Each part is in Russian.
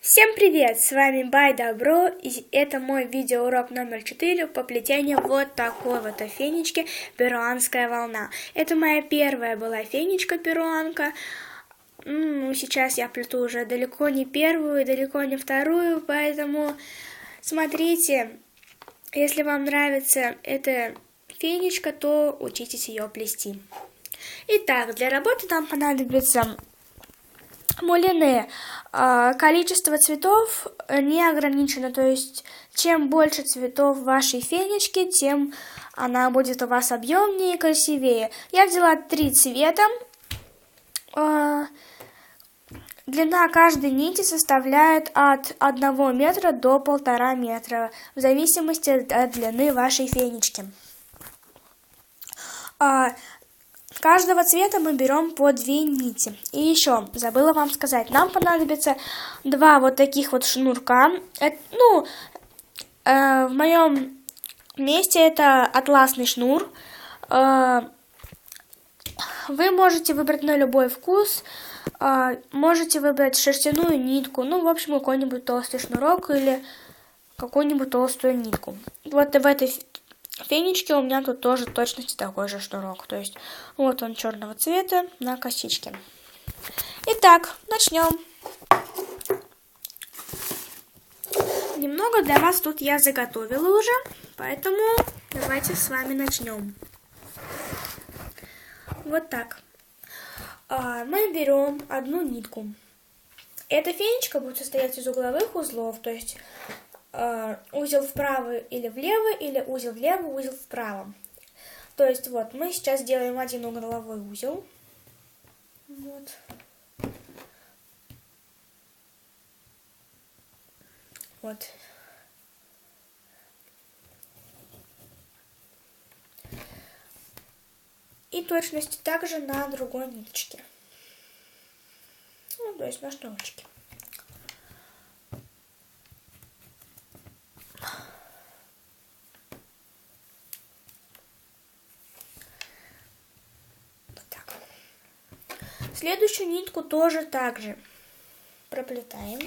Всем привет! С вами Бай Добро, и это мой видеоурок номер 4 по плетению вот такой вот фенечки «Перуанская волна». Это моя первая была фенечка-перуанка. Ну, сейчас я плету уже далеко не первую, далеко не вторую, поэтому смотрите, если вам нравится эта фенечка, то учитесь ее плести. Итак, для работы нам понадобится мулины. А, количество цветов не ограничено, то есть чем больше цветов вашей фенечке, тем она будет у вас объемнее и красивее. Я взяла три цвета. А, длина каждой нити составляет от 1 метра до 1,5 метра, в зависимости от длины вашей фенечки. Каждого цвета мы берем по две нити. И еще, забыла вам сказать, нам понадобится два вот таких вот шнурка. Это, ну, э, в моем месте это атласный шнур. Э, вы можете выбрать на любой вкус. Э, можете выбрать шерстяную нитку. Ну, в общем, какой-нибудь толстый шнурок или какую-нибудь толстую нитку. Вот в этой фенечки у меня тут тоже точности такой же шнурок. То есть вот он черного цвета на косичке. Итак, начнем. Немного для вас тут я заготовила уже, поэтому давайте с вами начнем. Вот так. А, мы берем одну нитку. Эта фенечка будет состоять из угловых узлов, то есть э, узел вправо или влево, или узел влево, узел вправо. То есть вот мы сейчас делаем один угловой узел. Вот. Вот. И точности также на другой ниточке. Ну, то есть на шнурочке. Следующую нитку тоже так же проплетаем.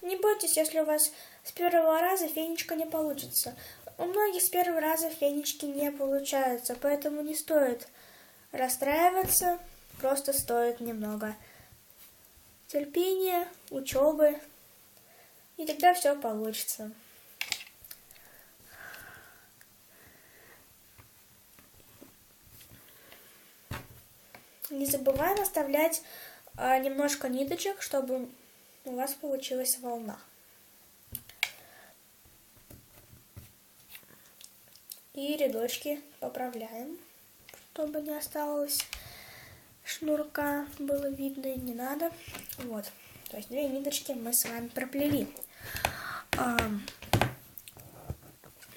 Не бойтесь, если у вас с первого раза фенечка не получится. У многих с первого раза фенечки не получаются, поэтому не стоит расстраиваться, просто стоит немного терпения, учебы, и тогда все получится. Не забываем оставлять а, немножко ниточек, чтобы у вас получилась волна. И рядочки поправляем, чтобы не осталось шнурка, было видно не надо. Вот, то есть две ниточки мы с вами проплели. А,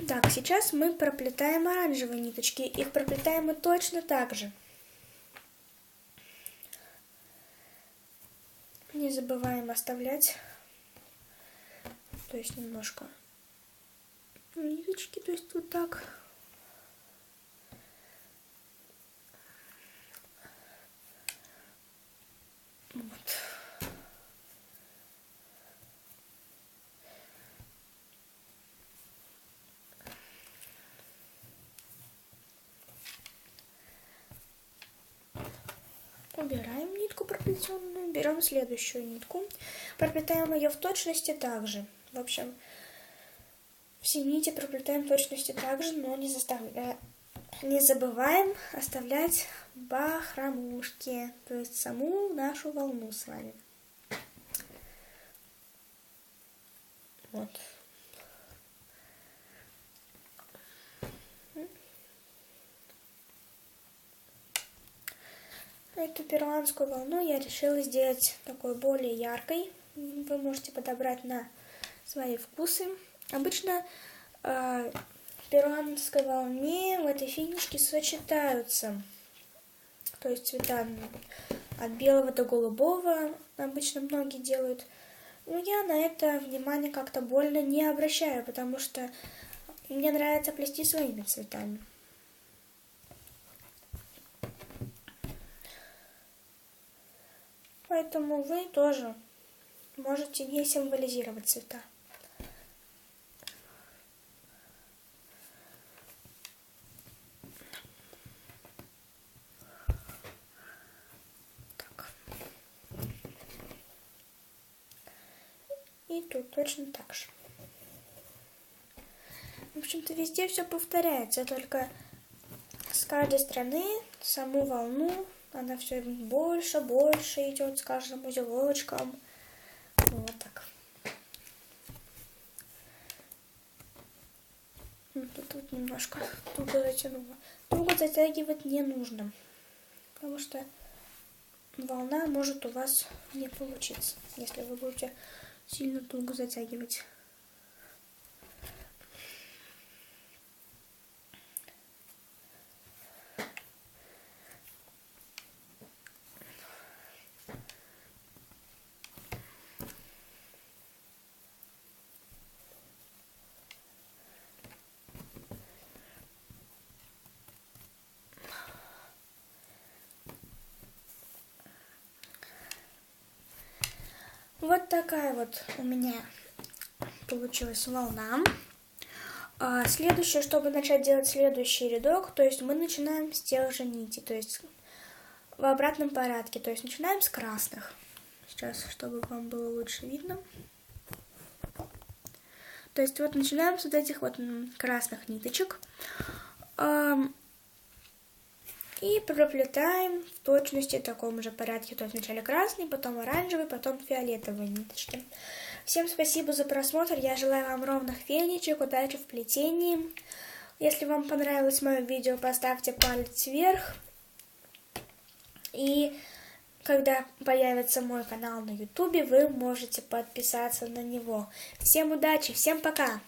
так, сейчас мы проплетаем оранжевые ниточки. Их проплетаем мы точно так же. Не забываем оставлять, то есть немножко ниточки, то есть вот так. Вот. Убираем нитку проплетенную, берем следующую нитку, проплетаем ее в точности также. В общем, все нити проплетаем в точности также, но не, заставля... не забываем оставлять бахромушки, то есть саму нашу волну с вами. Вот. Эту перуанскую волну я решила сделать такой более яркой. Вы можете подобрать на свои вкусы. Обычно э, в перуанской волне в этой финишке сочетаются. То есть цвета от белого до голубого обычно многие делают. Но я на это внимание как-то больно не обращаю, потому что мне нравится плести своими цветами. Поэтому вы тоже можете не символизировать цвета. Так. И тут точно так же. В общем-то, везде все повторяется, только с каждой стороны саму волну она все больше, больше идет с каждым узелочком. Вот так. Ну, тут вот немножко туго затянула. Туго затягивать не нужно, потому что волна может у вас не получиться, если вы будете сильно туго затягивать. Вот такая вот у меня получилась волна. А следующее, чтобы начать делать следующий рядок, то есть мы начинаем с тех же нитей, то есть в обратном порядке, то есть начинаем с красных. Сейчас, чтобы вам было лучше видно. То есть вот начинаем с вот этих вот красных ниточек. И проплетаем в точности в таком же порядке. То есть вначале красный, потом оранжевый, потом фиолетовые ниточки. Всем спасибо за просмотр. Я желаю вам ровных фенечек, удачи в плетении. Если вам понравилось мое видео, поставьте палец вверх. И когда появится мой канал на ютубе, вы можете подписаться на него. Всем удачи, всем пока!